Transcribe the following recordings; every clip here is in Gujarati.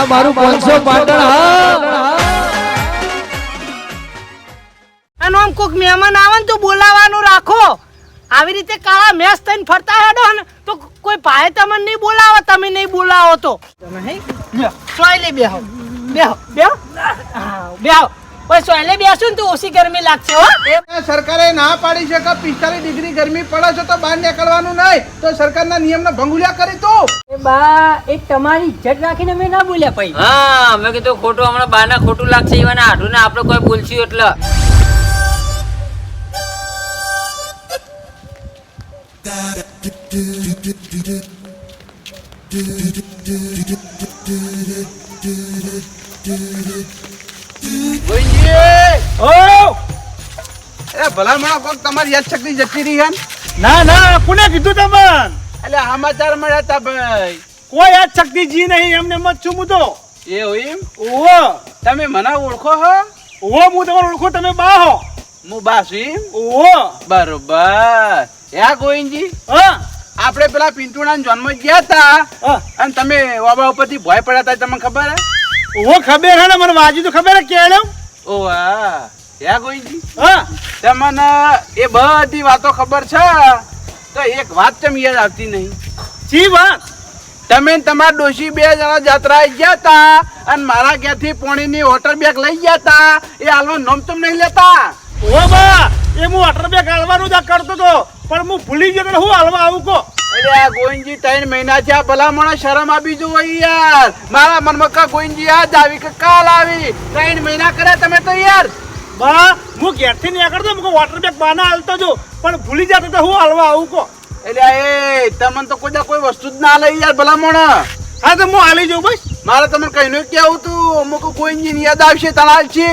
આ મારું પાંચસો પાટણ હા. આમ કોક મહેમાન આવે ને તો બોલાવાનું રાખો. આવી રીતે કાળા મેસ થઈને ફરતા હેડો ને તો કોઈ ભાઈ તમને નહીં બોલાવો તમે નહીં બોલાવો તો. તમે હે? લ્યો, સોયલે બેહો. બેહો બેહો. હા, બેહો. પછી સોયલે બેસો ને તો ઓછી ગરમી લાગશે હો. એ સરકારે ના પાડી છે કે પિસ્તાલીસ ડિગ્રી ગરમી પડે છે તો બહાર નીકળવાનું નહીં. તો સરકારના નિયમને ભંગુલ્યા કરી તો. એ બા એ તમારી ઇજ્જત રાખીને મેં ના બોલ્યા પછી હા મેં કીધું ખોટું હમણાં બાના ખોટું લાગશે ઈવાના આઢું ને આપણે કોઈ બોલશું એટલે. એ ભલામણો કોક તમારી યાદ શક્તિ જતી રહી હે ના ના કોને કીધું તમને? એટલે સમાચાર મળ્યા તા ભાઈ. કોઈ યાદ શક્તિ જી નહીં એમને મત છું એમ? ઓહો. તમે મને ઓળખો હો? ઓહો હું તમારો ઓળખો તમે બા હો. હું બાસુ એમ? ઓહો. બરોબર. યા ગોવિંદજી? હા. આપણે પેલા પિંટુણા જન્મ ગયા તા. અને તમે વાબા ઉપરથી ભય પડ્યા તા તમને ખબર હે? ખબર હે ને મને વાજી તો ખબર હે કેળમ ઓ વાહ હે ગોવિંદજી? હા. તમને એ બધી વાતો ખબર છે તો એક વાત ચમ યાદ આવતી નહીં? જી વાત. તમે તમારા ડોશી બે જણા જાત્રાએ ગયા તા અને મારા ઘેરથી પોણીની વોટર બેગ લઈ ગયા તા એ હાલવા નોમ તમ નહીં લેતા? ઓ બા એ હું વોટર બેગ ગાળવાનું જ કરતો તો. પણ હું ભૂલી ગયો હું હાલવા આવું કો અરે આ ગોવિંદજી ત્રણ મહિના થયા ભલામણો શરમ આપી જો યાર. મારા મનમાં કા ગોવિંદજી યાદ આવી કે કાલ આવી. ત્રણ મહિના કર્યા તમે તો યાર. બા હું ઘેરથી નીકળતો હું વોટર બેગ બાના હાલતો જો પણ ભૂલી જતો તો હું હાલવા આવું કો એટલે એ તમને તો કોઈ કોઈ વસ્તુ જ ના લઈ યાર ભલામણો. હા તો હું હાલી જાઉં બસ. મારે તમને કહીને કેવું તું? અમુક ગોવિંદજી યાદ આવશે તણાલ છે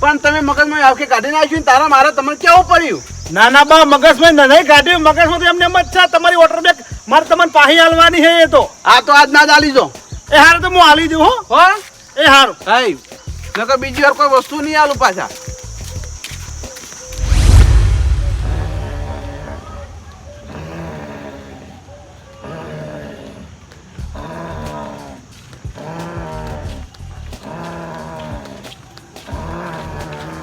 પણ તમે મગજમાં આવકે કાઢી નાખ્યું તારા મારે તમને કેવું પડ્યું? ના ના બા મગજમાં નહીં કાઢ્યું મગજમાં તો એમને એમ જ છે તમારી વોટર બેગ મારે તમને પાહી હાલવાની છે એ તો. આ તો આજ ના હાલી જો એ હારું તો હું હાલી દઉં હો. હો? એ હારું. હાય નકર બીજી વાર કોઈ વસ્તુ નહીં આલું પાછા.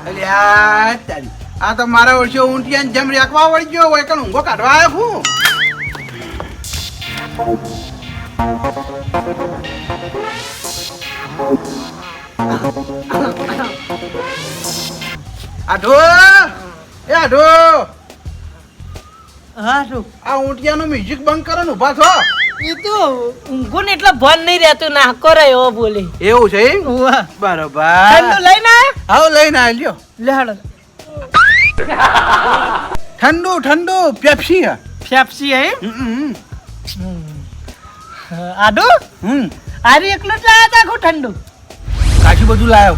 અલ્યા તારી. આ તો મારા વર્ષે ઊંટિયા જેમ રાખવા વળી ગયો હોય કણ ઊંઘો કાઢવા આવ્યો હું. આઢો એ આઢો હા આ ઊંટિયાનું મ્યુઝિક બંધ કરો ને ઊભા થો. એ તો ઊંઘું ને એટલે ભન નહીં રહેતું નાકો રહ્યો બોલે. એવું છે બરોબર. લઈને આયા લઈને આવ્યો. લ્યો. ઠંડુ ઠંડુ પેપ્સી હે. ફેફસી હે? આડુ હમ. આરે એકલું જ લાયા તા આખું ઠંડુ? કાચું બધું લાયો.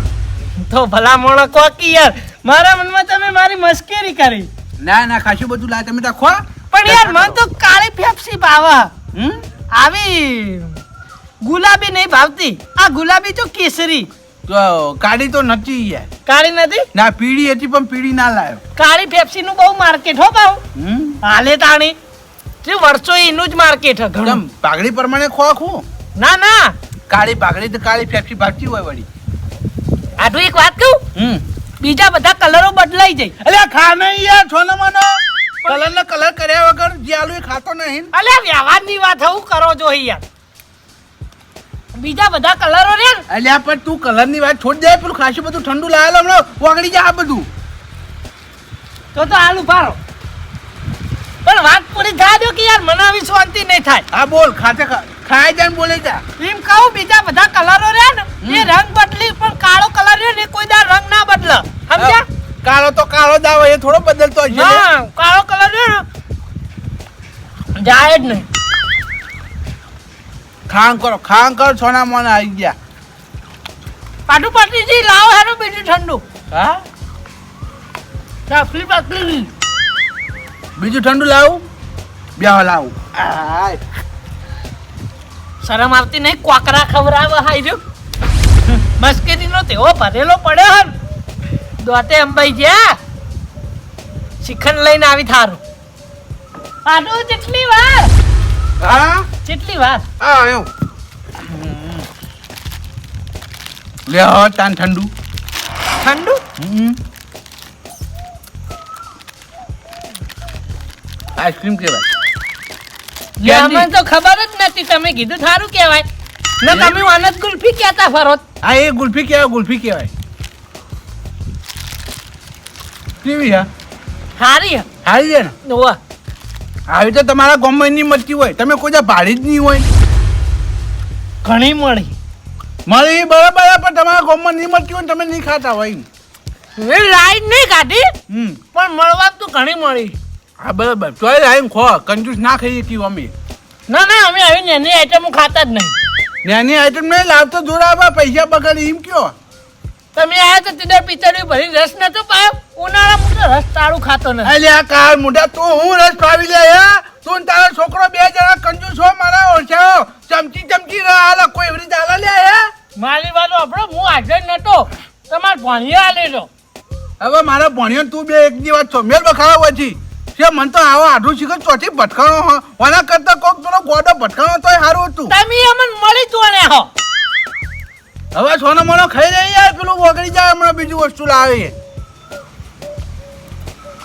તો ભલા મોણો કોકી યાર. મારા મનમાં તમે મારી મસ્કરી કરી. ના ના ખાશું બધું લાય. તમે તા ખો પણ યાર મન તો કાળી પેપ્સી ભાવા. હમ? આવી ગુલાબી નહીં ભાવતી. આ ગુલાબી તો કેસરી. કાળી તો નથી યાર. કાળી નથી? ના પીળી હતી પણ પીળી ના લાયો. કાળી પેપ્સી નું બહુ માર્કેટ હો ભાવ. હાલે તાણી. જે વર્ષો એનું જ માર્કેટ હે ઘણું. પાઘડી પ્રમાણે ખો હું ના ના. કાળી પાઘડી તો કાળી ફેફસી ભાગતી હોય વળી. આટલું એક વાત કહું? હમ. બીજા બધા કલરો બદલાઈ જાય. અલ્યા ખા નહીં યાર છોનો મનો. કલર ને કલર કર્યા વગર જે આલુ એ ખાતો નહીં. અલ્યા વ્યવહારની વાત હું કરો જો યાર. બીજા બધા કલરો રે. અલ્યા પણ તું કલરની વાત છોડ દે પેલું ખાસું બધું ઠંડુ લાવેલો હમણાં ઓગળી જાય આ બધું. તો તો આલુ પારો પણ વાત પૂરી થવા દો કે યાર મને આવી શાંતિ નહીં થાય. હા બોલ ખાતે ખા- ખાઈ જાય ને બોલે જા. એમ કહું બીજા બધા કલરો રે ને એ રંગ બદલી પણ કાળો કલર રે ને કોઈ દાર રંગ ના બદલ. સમજ્યા? કાળો તો કાળો જ આવે એ થોડો બદલતો હશે. કાળો કલર રે જાય જ નહીં. ખાંગ કરો ખાંગ કરો છોના મોના આવી ગયા. પાટુ પાટીજી લાવો હારું બીજું ઠંડુ. હા? ચાકલી પાકલી બીજું ઠંડુ લાવું? બે લાવું. શરમ આવતી નહીં કોકરા ખવડાવે હાઈ જો. મસ્કરી નો તેવો ભરેલો પડ્યો હન. દોતે અંબાઈ જ્યા શિખંડ લઈને આવી થારું. આનું જેટલી વાર. હા? જેટલી વાર? હા એવું લે હવે તાન ઠંડુ. ઠંડુ? આઈસ્ક્રીમ કહેવાય. મને તો ખબર જ નથી. તમે કીધું સારું કહેવાય. ને તમે વાનત ગુલ્ફી કહેતા ફરો. હા એ ગુલ્ફી કહેવાય ગુલ્ફી કહેવાય. કેવી હા હારી હારી છે ને? ઓવા. આવી તો તમારા ગોમમાં નહીં મળતી હોય તમે કોઈ ભાડી જ નહીં હોય. ઘણી મળી. મળી બરાબર પણ તમારા ગોમમાં નહીં મળતી હોય તમે નહીં ખાતા હોય મેં લાઈન નહીં કાઢી પણ મળવા તો ઘણી મળી. હા બરાબર. ચોય લાઈન ખો કંજૂસ ના ખાઈએ કીધું અમે. ના ના અમે આવી નાની આઈટમ ખાતા જ નહીં. નાની આઈટમ નહીં લાવતો જોડાવા પૈસા બગાડી એમ કયો? તમે આ તો તીધર પિતળી ભરી રસ નતો પાયો? ઉનાળા તો રસ તાળું ખાતો નથી. એટલે આ કાર મોઢા તું હું રસ પાવી લે હે? તું તારો છોકરો બે જણા કંજૂસ હો મારા ઓછાઓ ચમચી ચમચી રહ્યા કોઈ એવી રીતે લે હે? મારી વાલો આપણો હું હાજર નતો. તમાર ભણીએ આલેલો હવે મારા ભણ્યો તું બે એક દિવસ છો. મેલ બખાવા પછી. છે મન તો આવો આઢું શીખર ચોથી ભટકાણો હો. ઓના કરતા કોક પેલો ગોડો ભટકાણો તોય સારું હતું. તમે અમને મળી તો ને હો. હવે સોનો મોનો ખાઈ રહી યાર પેલું વગડી જાય હમણાં બીજું વસ્તુ લાવે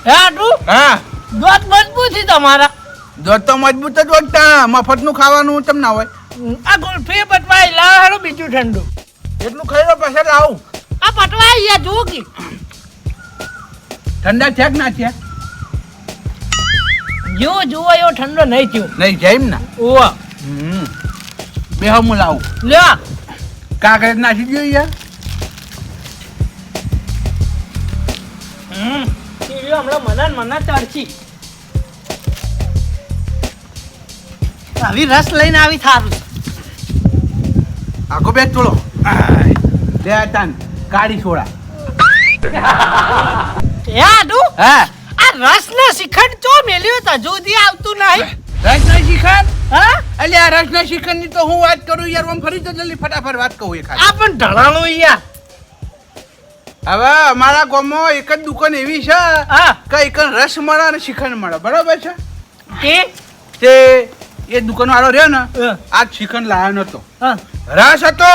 હે આટલું હા. દોત મજબૂત છે તમારા. દોત તો મજબૂત જ વધતા મફતનું ખાવાનું તમ ના હોય? આ ગુલ્ફી પટવાઈ લા હારું બીજું ઠંડુ. એટલું ખાઈ લો પછી લાવું આ પટવાઈ યાર જુઓ કે. ઠંડા થયા કે ના થયા જો જુઓ એવો ઠંડો નહીં થયો. નહીં જાય એમ ના. ઓવા હમ. બે હું લાવું. લ્યો. કાંકરે નાખી દો યાર હમ ટીવી હમણાં મને ને મને તરછી આવી રસ લઈને આવી થારું. આખો બે તોડો. લે આ તાન કાળી સોડા એ આડું હા? આ રસ ને શિખંડ ચો મેલ્યો હતા જોધી આવતું નહીં. રસના શિખંડ? હા? અલ્યા આ રસના શિખંડની તો હું વાત કરું યાર આમ ફરી તો જલ્દી ફટાફટ વાત કહું આ પણ ઢળાણું યાર હવે અમારા ગામમાં એક જ દુકાન એવી છે હા. કે એક રસ મળે અને શિખંડ મળે. બરાબર છે? તે તે એ દુકાન વાળો રહ્યો ને. આ શિખંડ લાવ્યો નતો હા. રસ હતો.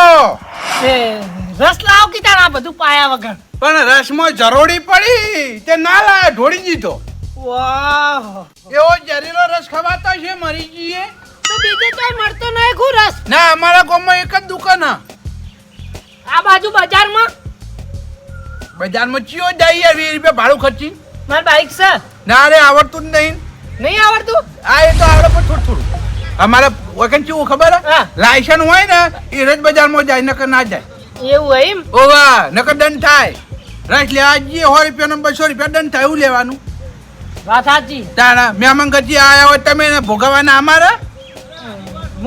રસ લાવ કે તાર બધું પાયા વગર? પણ રસમાં જરોડી પડી તે ના લાવ્યો ઢોળી દીધો. વાહ. એવો જરીલો રસ ખવાતો છે મરી જઈએ બીજે કઈ મળતો નહીં ખુ રસ ના અમારા ગામમાં એક જ દુકાન આ. બાજુ બજારમાં? બજારમાં ચિયો જાય વીસ રૂપિયા ભાડું ખર્ચી. મારી બાઈક છે. ના રે આવડતું જ નહીં. નહીં આવડતું? આ એ તો આવડે પણ થોડું થોડું. અમારે વગન કેવું ખબર. લાયસન્સ હોય ને એ રજ બજારમાં જાય નકર ના જાય. એવું હોય એમ? ઓવા નકર દંડ થાય. રસ લેવા જઈએ સો રૂપિયા બસો રૂપિયા દંડ થાય એવું લેવાનું. વાત સાચી. તારા મહેમાન ગતિ આયા હોય તમે ભોગવવાના અમારે?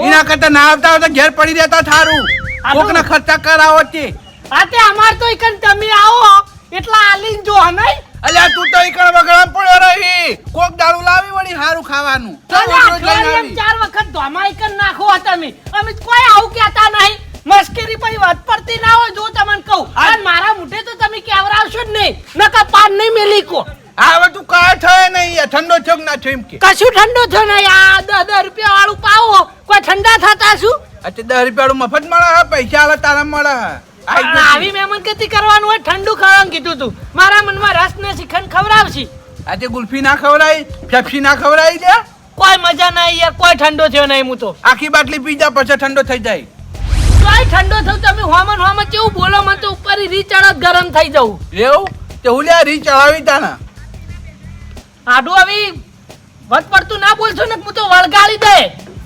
એના કરતા ના આવતા હોય તો ઘેર પડી રહેતા થારું. કોક ના ખર્ચા કરાવો છે આતે અમાર તો એકન તમે આવો. એટલા આલીન જો હમે અલ્યા તું તો ઈકણ વગડા પડ્યો રહી. કોક દારૂ લાવી વળી સારું ખાવાનું. ચાર વખત ધોમા એકન નાખો તમે. અમે કોઈ આવું કહેતા નહીં. મસ્કરી પછી વાત પડતી ના હોય જો તમને કહું. મારા મુઠે તો તમે કેવરાવશો જ નહીં. નકા પાન નહીં મેલી કો. હવે તું કાય થાય નહીં ઠંડો થયો ના થયો એમ કે. કશું ઠંડો થયો નહીં. આ દસ દસ રૂપિયા વાળું પાવો. કોઈ ઠંડા થતા શું? અચ્છા દસ રૂપિયાનું મફત મળે હે? પૈસા આવે તારા મળે હે. આવી મહેમાન ગતિ કરવાનું હોય ઠંડુ ખાવાનું કીધું તું. મારા મનમાં રસ ને શ્રીખંડ ખવડાવશી. આજે ગુલ્ફી ના ખવડાવી ફેફસી ના ખવડાવી દે કોઈ મજા નહીં યાર કોઈ ઠંડો થયો નહીં હું તો. આખી બાટલી પી જા પછી ઠંડો થઈ જાય. કોઈ ઠંડો થયો તમે હોમન હોમન કેવું બોલો મને તો ઉપર રીચડ ગરમ થઈ જવું એવું? તે હું લે રી ચડાવી તાના આડું આવી વધ પડતું ના બોલશો ને હું તો વળગાડી દે.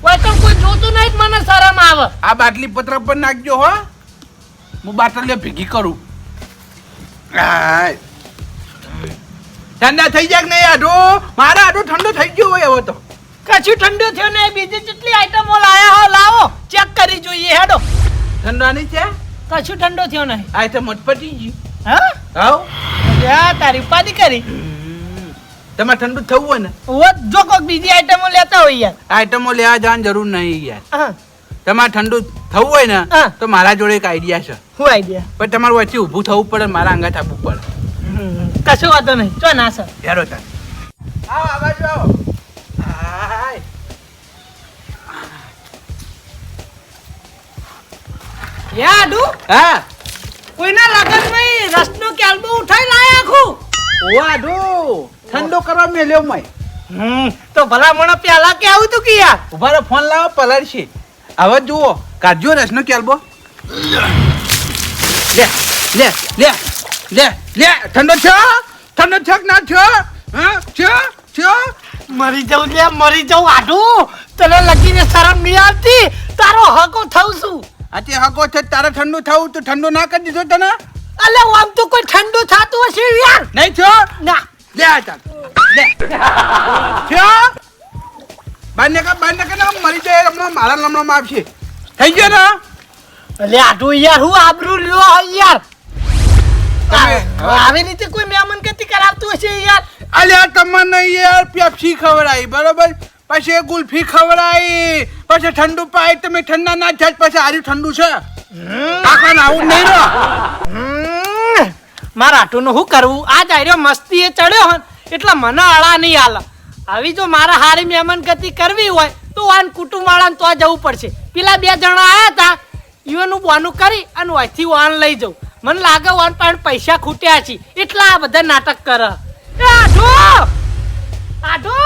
કોઈ તો કોઈ જોતું નહીં મને શરમ આવે. આ બાટલી પત્ર પર નાખજો હો. હું બાટલીઓ ભેગી કરું. ઠંડા થઈ જાય કે નહીં આડો. મારા આડો ઠંડો થઈ ગયો હોય એવો તો. કશું ઠંડો થયો ને બીજી જેટલી આઈટમો લાયા હો લાવો. ચેક કરી જોઈએ હેડો. ઠંડા નહીં છે? કશું ઠંડો થયો નહીં. આ તો મટપટી ગયું. હા? યા તારી ઉપાધિ કરી. તમારે ઠંડુ થવું હોય ને? ઓ જો કોઈક બીજી આઈટમો લેતા હોય યાર. આઈટમો લેવા જવાની જરૂર નહીં યાર. તમારે ઠંડુ થવું હોય ને તો મારા જોડે એક આઈડિયા છે. શું આઈડિયા પણ તમારે વચ્ચે ઊભું થવું પડે મારા અંગાત આપવું પડે. કશું વાંધો નહીં. ચો ના સર. યારો તાર. આવો આ બાજુ આવો યાડુ હા. કોઈના લગનમાં રસનો કેલ્બો ઉઠાઈ લાયા આખું? વાડો ઠંડો કરવા મેલ્યો મય. હમ તો ભલા મને પેલા કે આવું તું કે યાર ઊભા રહો, ફોન લાવો પલળશે હવે જુઓ કાઢજો રસનો કેલબો. લે. લે લે લે લે ઠંડો છો? ઠંડો છો કે ના છો? હા છો છો? મરી જાઉં લે મરી જાઉં આઢું તને લગીને શરમ નહીં આવતી? તારો હકો થઉં છું. આજે હકો છે તારે ઠંડુ થવું તો ઠંડુ ના કરી દીધો તને? અલે આમ તો કોઈ ઠંડુ થતું હશે યાર. નહીં થયો? ના. લે આ ચાલ લે. થયો? બાને કા બાને કા મરી જાય હમણાં મારા લમણામાં આવશે. થઈ ગયો ને? અલે આઢું યાર હું આબરૂ લ્યો યાર. આવી રીતે કોઈ મહેમાન ગતિ કરાવતું હશે યાર. અલ્યા તમને યાર પેપ્સી ખવડાવી બરોબર? પછી ગુલ્ફી ખવડાવી પછી ઠંડુ પાય તમે ઠંડા ના જાય પછી આર્યું ઠંડુ છે. આખા આવું નહીં મારા આટુનું શું કરવું? આ જાયરો મસ્તી એ ચડ્યો હોય એટલે મને અળા નહીં હાલ. આવી જો મારા હારી મહેમાન ગતિ કરવી હોય તો વાન કુટુંબ વાળાને તો જવું પડશે. પેલા બે જણા આયા હતા. ઈવનનું બોનું કરી અને અહીંથી વાન લઈ જવું મને લાગે વાન પણ પૈસા ખૂટ્યા છે. એટલા આ બધા નાટક કરે. એ આઢો! આઢો!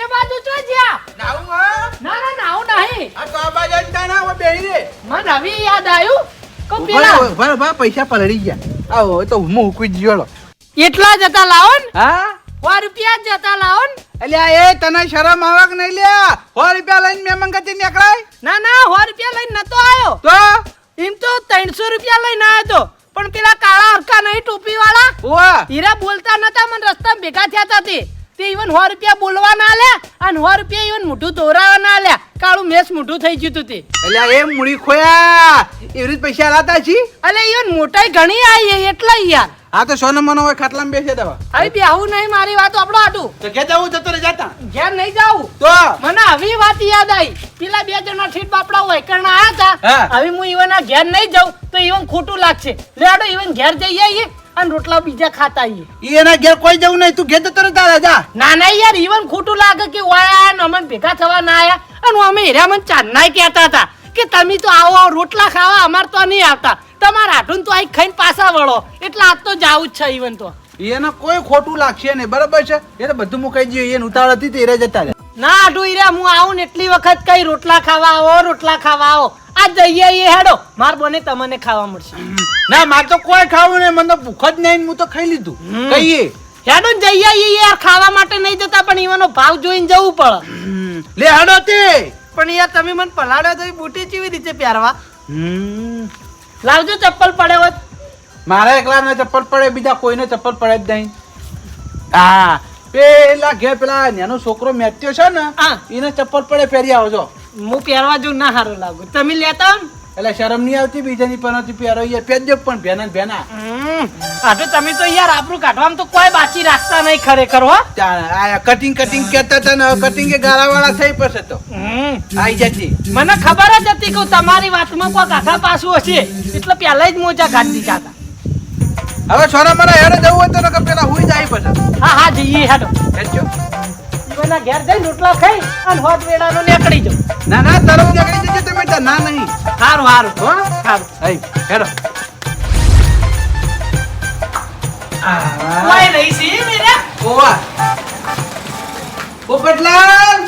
એ બાજુ ચો જ્યા. નાવું હા? ના ના નાવું નહીં. આ તો આ બાજુ ના હોય બેહી રે મને હવે યાદ આવ્યું. કો પેલા? પૈસા પલળી ગયા. આવો તો હું મૂકી જ ગયો એટલા જતા લાવો ને? હા? સો રૂપિયા જ જતા લાવો ને? અલ્યા એ તને શરમ આવે કે નહીં લ્યા સો રૂપિયા લઈને મેં ગતિ નીકળાય? ના ના સો રૂપિયા લઈને નતો આવ્યો તો? એમ તો ત્રણસો રૂપિયા લઈને આવ્યો તો. પણ પેલા કાળા હરકા નહીં ટોપી વાળા હીરા બોલતા નતા મને રસ્તા ભેગા થયા હતા તે. તે ઈવન સો રૂપિયા બોલવા ના લે અને સો રૂપિયા ઇવન મોઢું દોરાવા ના લે. કાળું મેસ મોઢું થઈ ગયું તું એટલે એ મૂડી ખોયા. એવી રીતે પૈસા લાતા છી? એટલે ઈવન મોટાઈ ઘણી આવી એટલે યાર. હા તો સોનો મનો હોય ખાટલામાં બેસે દવા. હવે બેહું નહીં મારી વાત આપણો આટું તો કે જવું જતો રે જાતા. ઘેર નહીં જાવું તો? મને આવી વાત યાદ આવી પેલા બે જણા ઠીટ બાપડા વૈકરણા આયા હતા. હવે હું ઈવન આ ઘેર નહીં જાઉં તો ઈવન ખોટું લાગશે. લેડો ઈવન ઘેર જઈ આવીએ અને રોટલા બીજા ખાતા આવીએ. ઈ એના ઘેર કોઈ જવું નહીં. તું ઘેર તો તરત આ જા. ના ના યાર ઈવન ખોટું લાગે કે વાયા ને અમન ભેગા થવા ના આયા. અને અમે હીરા મને ચાંદનાય કહેતા હતા કે તમે તો આવો રોટલા ખાવા અમાર તો નહીં આવતા. તમારા હાટુન તો આઈ ખાઈને પાછા વળો. એટલે આજ તો જાવું જ છે ઈવન તો. એને કોઈ ખોટું લાગશે નહીં. બરાબર છે? એ તો બધું મુકાઈ ગયું. એને ઉતાળ હતી તે જતા રહે. ના આઢું ઈરા હું આવું ને એટલી વખત કઈ રોટલા ખાવા આવો રોટલા ખાવા આવો. આ જઈએ એ હેડો. માર બોને તમને ખાવા મળશે. ના મારે તો કોઈ ખાવું નહીં. મને તો ભૂખ જ નહીં હું તો ખાઈ લીધું. કહીએ. હેડો ને જઈએ એ યાર ખાવા માટે નહીં જતા પણ ઈવાનો ભાવ જોઈને જવું પડે. લે હાડો તે. પણ યાર તમે મને પલાડો તો બુટી કેવી રીતે પહેરવા. લાવજો ચપ્પલ પડે હોત મારા એકલા ચપ્પલ પડે બીજા કોઈને ચપ્પલ પડે જ નહીં. હા. પેલા ઘેર પેલા એનો છોકરો મેટ્યો છે ને. એને ચપ્પલ પડે પહેરી આવો છો હું પહેરવા જો ના સારું લાગુ. તમે લેતા એટલે શરમ નહીં આવતી બીજાની પનોતી પહેરો. યાર પહેરજો પણ ભેના ભેના. આ તો તમે તો યાર આપણું કાઢવામાં તો કોઈ બાકી રાખતા નહીં ખરેખર હો. કટિંગ કટિંગ કહેતા હતા ને કટિંગ એ ગાળા વાળા થઈ પડશે તો. આવી જતી મને ખબર જ હતી કે તમારી વાતમાં કોઈ કાકા પાછું હશે. એટલે પહેલા જ મોજા કાઢી દીધા હવે છોરા મારા હેડે જવું હોય તો પેલા હુઈ જાય પછી. હા હા જઈએ હેડો. ઈવોના ઘેર જઈને રોટલા ખાઈ અને હોત વેડાનો નીકળી જાઉં. ના ના તારો નીકળી જજે તમે તો ના નહીં. સારું સારું. હો? સારું. આઈ હેડો. કોઈ નહીં સી મેરે. ઓવા. પોપટલાલ.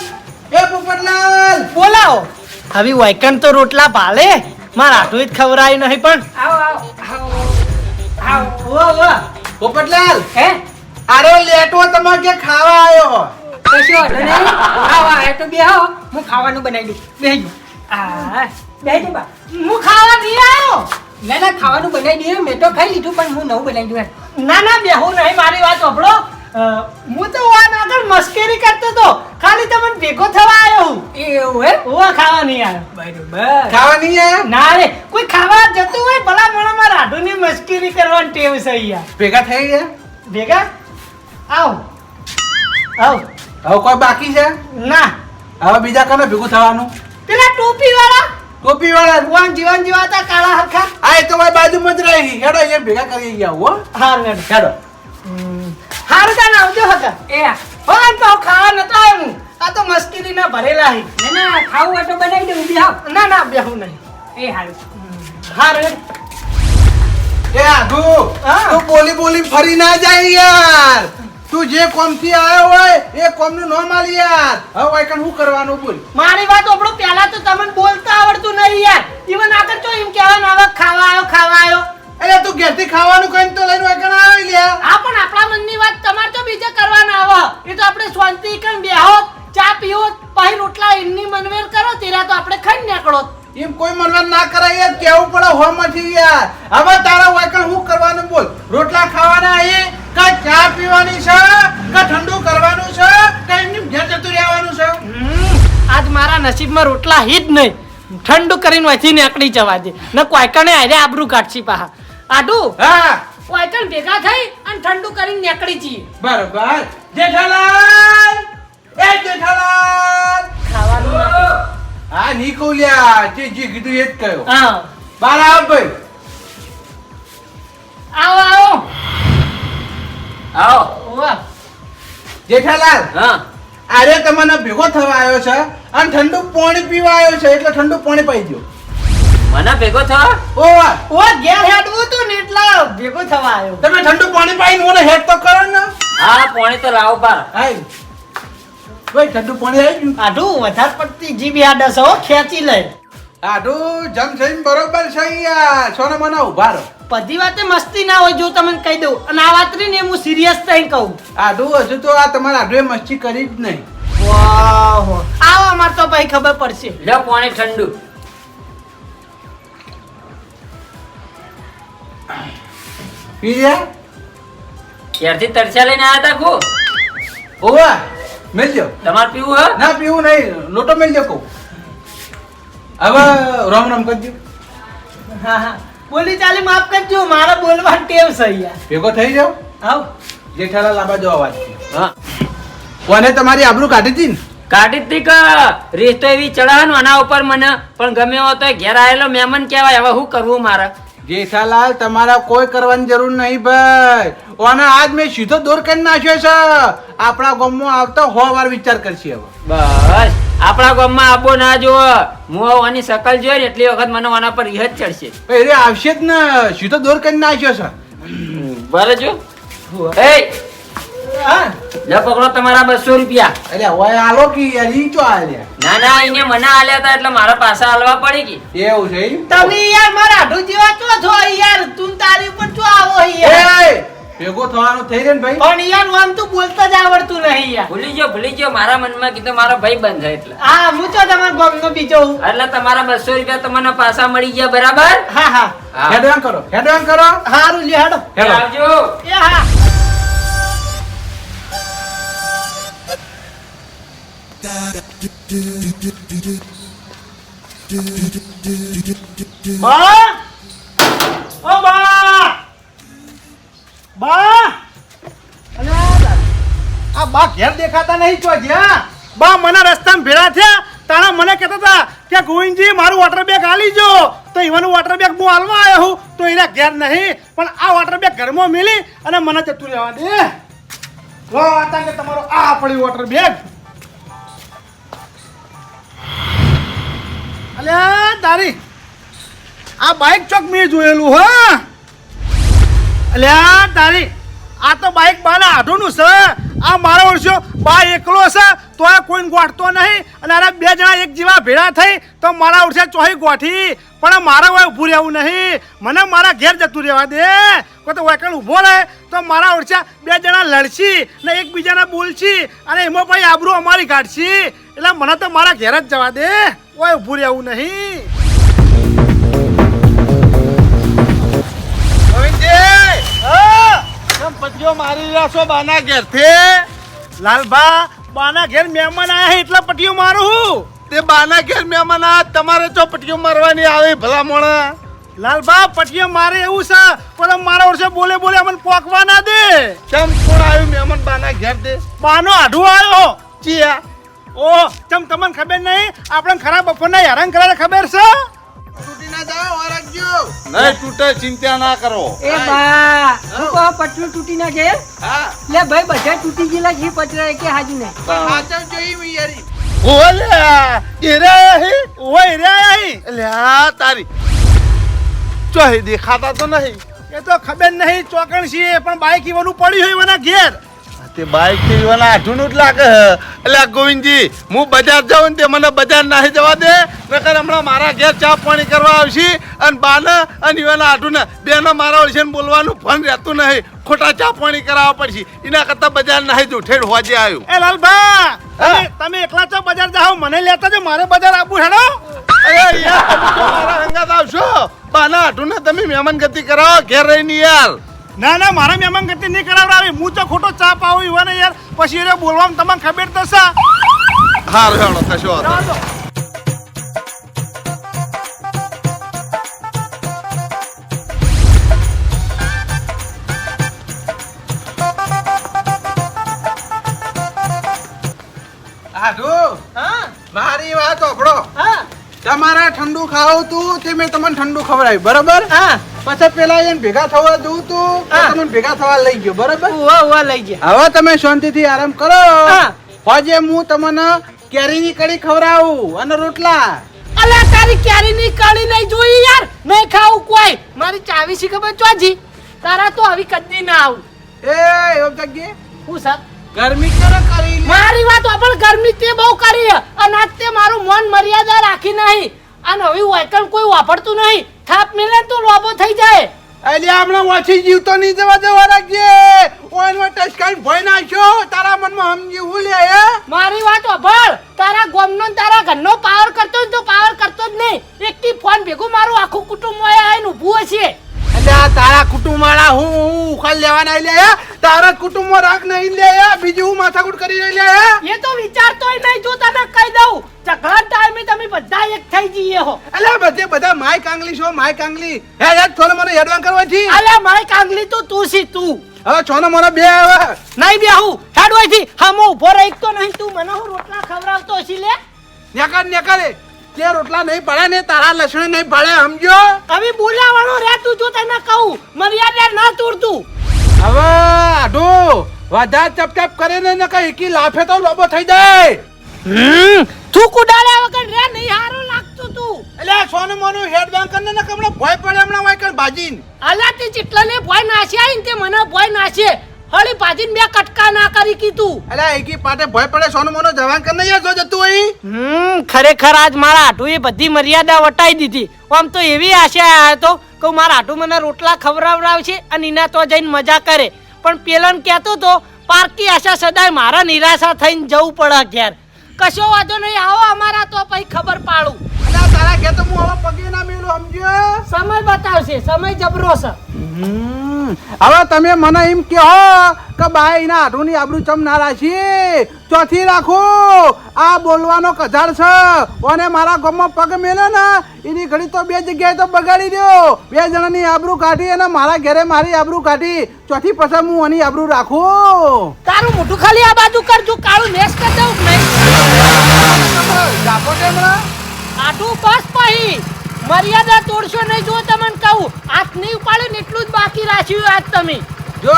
એ પોપટલાલ. બોલાવો. હવે વૈકણ તો રોટલા ભાલે. મારા આટલું જ ખવડાય નહીં પણ. આવો આવો પોપટલાલ. હે? આરો લેટો તમારે કે ખાવા આવ્યો કશો વાંધો નહીં આયો તો બેહો હું ખાવાનું બનાવી દઉં. બે આ, બેહી બા. હું ખાવા નહીં આવ્યો. ના ના ખાવાનું બનાવી દઈએ. મેં તો ખાઈ લીધું પણ હું નવું બનાવી દઉં ના ના ના બેહું નહીં મારી વાત સાંભળો. હું તો વાન આગળ મસ્કરી કરતો તો ખાલી તમને ભેગો થવા આવ્યો હું. એવું હે ઓવા ખાવા નહીં આવ્યો. બરોબર. ખાવા નહીં આવ્યો? ના રે કોઈ ખાવા જતું હોય ભલા મોણામાં રાઢુની મસ્કરી કરવાની ટેવ છે અહીંયા. ભેગા થઈ ગયા? ભેગા? આવ. આવ. હવે કોઈ બાકી છે? ના. હવે બીજા કોને ભેગું થવાનું? પેલા ટોપી વાળા ટોપી વાળા વાન જીવન જીવાતા કાળા હરખા. આ એ તો મારી બાજુમાં જ રહી. હેડો એ ભેગા કરી ગયા હો. હા હેડ. હેડો. હાર કાન આવજો હતા એ આજ તો ખાવા નતો આવ્યું. આ તો મસ્કરી ના ભરેલા હે ના ના ખાવું હોય તો બનાવી દઉં બેહો ના ના બેહું નહીં. એ હારું. હાર એ આધુ હા. તું બોલી બોલી ફરી ના જાય યાર. તું જે કોમથી આવ્યો હોય એ કોમનું નામ આલી યાર. હવે વાયકણ શું કરવાનું બોલ. મારી વાત આપણો પહેલા તો તમને બોલતા આવડતું નહીં યાર. ઈવન આગળ તો એમ કહેવાનું આવે ખાવા આવ્યો ખાવા આવ્યો અરે તું ઘેરથી ખાવાનું કઈ તો લઈને વાગણ આવી લ્યા આ પણ આપણા મનની વાત તમારે તો બીજે કરવાના આવે એ તો આપણે શાંતિ કઈ બેહો ચા પીવો પછી રોટલા એમની મનવેર કરો તેરા તો આપણે ખાઈ નીકળો. એમ કોઈ મનવેર ના કરાય યાર કેવું પડે હોમાંથી યાર. હવે તારા વાયકણ શું કરવાનું બોલ. રોટલા ખાવાના એ કા ચા પીવાની છે? કે ઠંડુ કરવાનું છે? કે એમની ઘેર જતું રહેવાનું છે? આજ મારા નસીબમાં રોટલા હિત નહીં. ઠંડુ કરીને વધી નીકળી જવા દે. ન કોઈકણે આરે આબરૂ કાઢશી પાહા. આડું હા. કોઈકણ ભેગા થઈ અને ઠંડુ કરીને નીકળી જઈએ. બરોબર. જેઠાલાલ! એ જેઠાલાલ! ખાવાનું હા નીકળ્યા. જે જે કીધું એ જ કહ્યું. હા. બરાબર આવ ભાઈ. આવો આવો. આવો. જેઠાલાલ હા. આજે તમને ભેગો થવા આવ્યો છે અને ઠંડુ પાણી પીવા આવ્યો છે એટલે ઠંડુ પાણી પાઈ ગયો મને ભેગો થવા? ઓ ઓ ઘેર હેડવું તું ને એટલે ભેગો થવા આવ્યો. તમે ઠંડુ પાણી પાઈને મને હેડ તો કરો ને. હા પાણી તો લાવો પાર હાય. ભાઈ ઠંડુ પાણી આવી ગયું. આઢું વધારે પડતી જીબી હશે હો ખેંચી લે આડું જમ થઈને બરોબર છે યાર સોના મને ઊભા રહો. બધી વાતે મસ્તી ના હોય જો તમને કહી દઉં. અને આ વાત રહી ને હું સિરિયસ થઈ કહું. આડું હજુ તો આ તમારે આગળ મસ્તી કરી જ નહીં. વાહ આવો અમાર તો ભાઈ ખબર પડશે. લે પાણી ઠંડુ. પી ગયા ક્યારથી તરસ્યા લઈને આવ્યા તા કો ઓવા મેલજો તમારે પીવું હે? ના પીવું નહીં. લોટો મેલજો કહું. હવે રામ રામ કરજો હા હા. બોલી ચાલી માફ કરજો મારા બોલવા ટેવ છે યાર ભેગો થઈ જાવ આવ. જેઠાલાલ લાંબા જો અવાજ હા. કોને તમારી આબરૂ કાઢી હતી કાઢી હતી તી કે તો એવી ચડાવવાનું? આના ઉપર મને પણ ગમે એવો તો ઘેર આવેલો મહેમાન કહેવાય. હવે શું કરવું મારે? જેઠાલાલ તમારા કોઈ કરવાની જરૂર નહીં ભાઈ. ઓને આજ મેં સીધો દૂર કરી નાખ્યો છે. આપણા ગામમાં આવતો હો વાર વિચાર કરશે હવે. બસ. આપણા ગામમાં આબો ના જોવો હું આની શકલ જોઈ ને એટલી વખત મને આના પર રિહજ ચડશે. ભાઈ આવશે જ ને. સીધો દૂર કરી નાખ્યો છે? બરે જો. એ હા. લે પકડો તમારા બસો રૂપિયા. અરે હવે આલો કે યાર ઈ ચો આલ્યા ના ના એને મને આલ્યા હતા એટલે મારા પાસે હાલવા પડી ગઈ. એવું છે તમે યાર મારા આઢું જેવા ચો છો યાર? તું તારી ઉપર ચો આવો યાર? એ ભેગો થવાનું થઈ રહ્યો ને ભાઈ પણ યાર વાન તું બોલતા જ આવડતું નહીં યાર ભૂલી ગયો ભૂલી ગયો મારા મનમાં કીધું મારો ભાઈ બંધ થાય એટલે હા હું ચો તમારા ગામનો બીજો હું. એટલે તમારા બસો રૂપિયા તમને પાછા મળી ગયા બરાબર હા હા હા. હેડવાન કરો હેડવાન કરો હારું લે હેડો હેડો આવજો એ હા બા ઓ બા બા અલે આ બા ઘેર દેખાતા નહીં તો જ્યાં બા, મને રસ્તામાં ભેળા થયા. તાણા મને કહેતા હતા કે ગોવિંદજી, મારું વોટર બેગ આલી જો તો ઈવાનું વોટર બેગ હું હાલવા આવ્યો હું તો એના ઘેર નહીં. પણ આ વોટર બેગ ઘરમાં મેલી અને મને જતું રહેવા દે. લો કે તમારો આ પડી વોટર બેગ અલ્યા તારી, આ બાઇક ચોક મેં જોયેલું, હા? અલ્યા તારી આ તો બાઇક બાના આઢુંનું છે. આ મારો ઓળખ્યો બા એકલો છે તો આ કોઈને ગોઠતો નહીં. અને અરે બે જણા એક જેવા ભેળા થઈ, તો મારા ઓળખ્યા ચોહી ગોઠી. પણ મારા હોય ઊભું રહેવું નહીં. મને મારા ઘેર જતું રહેવા દે. કોઈ તો વાયકણ ઊભો રહે, તો મારા ઓળખ્યા બે જણા લડશી ને એકબીજાને બોલશી અને એમાં પછી આબરૂ અમારી કાઢશી. એટલે મને તો મારા ઘેર જ જવા દે. કોઈ ઊભું રહેવું નહીં. પટીઓ મારી રહ્યા છો બાના ઘેરથી? લાલભા બાના ઘેર મહેમાન આયા એટલે પટીઓ મારું હું? તે બાના ઘેર મહેમાન આ તમારે તો પટીઓ મારવાની આવે ભલા મોણા લાલભા પટીઓ મારે એવું છે પણ મારા વર્ષે બોલે બોલે અમને પોકવા ના દે. કેમ કોણ આવ્યું મહેમાન બાના ઘેર દે બાનો આઢું આવ્યો. ચિયા. ઓહ ચમ તમને ખબર નહીં? આપણે ખરા બપોરના હેરાન કરે ખબર છે? તૂટી ના ઓરખજો નહીં તૂટે ચિંતા ના કરો. એ બા હું. કહો પટલું તૂટી ના જાય? હા. લે ભાઈ બધા તૂટી ગયેલા છે પટરા કે હાજી ને પાછળ જોઈ હું યારી ઓલે એરે હે ઓય એરે આયા લે આ તારી. ચોહી દેખાતા તો નહીં. એ તો ખબર નહીં ચોકણ છે પણ બાઈક ઈવાનું પડ્યું હોય એના ઘેર. તે બાઈકથી વાલા આઠું જ લાગે હે. એટલે ગોવિંદજી હું બજાર જાઉં તે મને બજાર નાહી જવા દે. નકર હમણાં મારા ઘેર ચા પાણી કરવા આવશે અને બાને અને ઈવાના આઠું ને બેનો મારા ઓળશે બોલવાનું ફન રહેતું નહીં. ખોટા ચા પાણી કરાવવા પડશે. એના કરતા બજાર નાહી જવું ઠેડ હોજે આવ્યું એ લાલભા તમે એકલા છો બજાર જાઓ મને લેતા જો મારે બજાર આપવું હેડો. અરે યાર મારા હંગાત આવશો. બાના આઠું ને તમે મહેમાન ગતિ કરાવો ઘેર રહીને યાર. ના ના મારા મહેમાન ગતિ નહીં કરાવડાવી. હું તો ખોટો ચા પાવું ઈવાને યાર? પછી એને બોલવામાં તમને ખબર તો સા હાર હેડો કશો વાંધો હા? મારી વાત સાંભળો હા. તમારે ઠંડુ ખાવ તું તે મેં તમને ઠંડુ ખવડાવ્યું બરોબર? હા. પછી પેલા એને ભેગા થવા દઉં તું. તમને ભેગા થવા લઈ ગયો બરાબર? ઉવા ઉવા લઈ ગયા. હવે તમે શાંતિથી આરામ કરો. હા. હોજે હું તમને કેરીની કડી ખવડાવું અને રોટલા. અલા તારી કેરીની કડી નહીં જોઈ યાર. નહીં ખાવું કોઈ. મારી ચાવી છે ખબર ચોજી? તારા તો આવી કદી ના આવું. એ એવું જગ્યે હું સર ગરમી કરો કરી મારી વાત પણ ગરમી તે બહુ કરી અને આજ તે મારું મન મર્યાદા રાખી નહીં. અને હવે વાયકણ કોઈ વાપરતું નહીં. થાપ મિલે તો લોબો થઈ જાય. એટલે હમણાં ઓછી જીવતો નહીં જવા દેવા રાખજે. ઓનમાં ટચકાઈ ભય નાખ્યો તારા મનમાં સમજી હું લે હે? મારી વાત સાંભળ તારા ગોમનો ને તારા ઘરનો પાવર કરતો તો પાવર કરતો જ નહીં. એકથી ફોન ભેગું મારું આખું કુટુંબ હોય આવીને ઊભું હશે. અલ્યા તારા કુટુંબ વાળા હું હું ઉખાડ લેવાના લે હે? તારા કુટુંબમાં રાખ નહીં લે હે? બીજું હું માથાકૂટ કરી રહી લે હે? એ તો વિચારતોય નહીં જો તને કહી દઉં. ઝઘડા ટાઈમે તમે બધા એક થઈ જઈએ હો. અલ્યા બધે બધા માય કાંગલી છો માય કાંગલી. હે યાર થોને મને હેડવાન કરવા છી. અલ્યા માય કાંગલી તો તું સી તું. હવે છોનો મને બે આવે. નહીં બેહું હેડવાયથી હામો ઊભો રહી તો નહીં તું મને હું રોટલા ખવડાવતો છી લે? નેકર નેકર. તે રોટલા નહીં પડે ને તારા લસણ નહીં પડે સમજો? હવે બોલાવાનો રે તું જો તને કહું. મર્યાદા ના તોડતું. હવે આઢો વધારે ચપ ચપ કરે ને કઈ એકી લાફે તો લોબો થઈ જાય. હમ તું કુડાડ્યા વગર રે નહીં હારું લાગતું તું. એટલે સોનું મોનું હેડ બેંક ને નકર હમણાં ભોય પડે હમણાં વાયકર ભાજીન અલ્યા તે જેટલાને ભોય નાશે ને તે મને ભોય નાશે. હળી ભાજીને બે કટકા ના કરી કીધું. એટલે એકી પાટે ભોય પડે સોનું મોનું જવાન કર નહીં જો જતું અહીં હમ ખરેખર આજ મારા આટુએ બધી મર્યાદા વટાઈ દીધી. આમ તો એવી આશા આવ્યો તો કે મારા આટુ મને રોટલા ખવડાવડાવશે અને એના તો જઈને મજા કરે. પણ પેલન કહેતો તો પારકી આશા સદાય મારા નિરાશા થઈને જવું પડે ઘેર. કશો વાંધો નહીં આવો અમારા તો પછી ખબર પાડું. એટલે તારા ઘેર તો હું હવે પગે ના મેલું સમજો સમય બતાવશે સમય જબરો છે. હવે તમે મને એમ કહો કે ભાઈ ના આઢુની આબરૂ ચમ ના રાખી ચોથી રાખો. આ બોલવાનો કજાર છે. અને મારા ગામમાં પગ મેલે ને એની ઘડી તો બે જગ્યાએ તો બગાડી દ્યો બે જણાની આબરૂ કાઢી અને મારા ઘરે મારી આબરૂ કાઢી. ચોથી પછી હું આની આબરૂ રાખું. તારું મોઢું ખાલી આ બાજુ કરજો કાળું મેસ કરી દઉં નહીં? આટું બસ પહી મર્યાદા તોડશો નહીં જો તમને કહું હાથ નહીં ઉપાડ્યું ને એટલું જ બાકી રાખ્યું આજ તમે. જો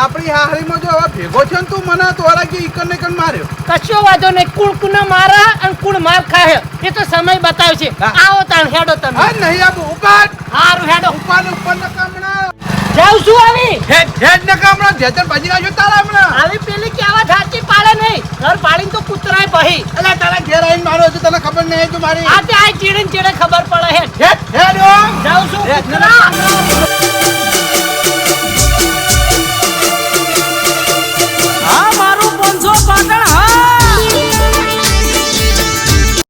આપણી હાહરીમાં જો હવે ભેગો છે ને તું મને તો કે ઈકન ને કન માર્યો. કશો વાંધો નહીં કુળ કુણ મારા અને કુણ માર ખાય. એ તો સમય બતાવશે. આવો તાણ હેડો તમે. નહીં આબુ ઉપાડ. હારું હેડો. ઉપાડ ઉપર ને કામણા. જાઉં છું આવી. હેડ હેડ ન કામણા જેતન ભાજી ના જોતા હમણા. આવી પેલી કે આવા ધારતી પાડે નહીં. ઘર પાડીને તો કૂતરાય ભહી. એટલે તારા ઘેર આવીને મારો છે તને ખબર નહીં તું મારી. આ તે આ ચીડે ચીડે ખબર પડે. હેડ. હેડ હેડ જાઉં છું. કૂતરા. હા મારું 500 પાટણ હા.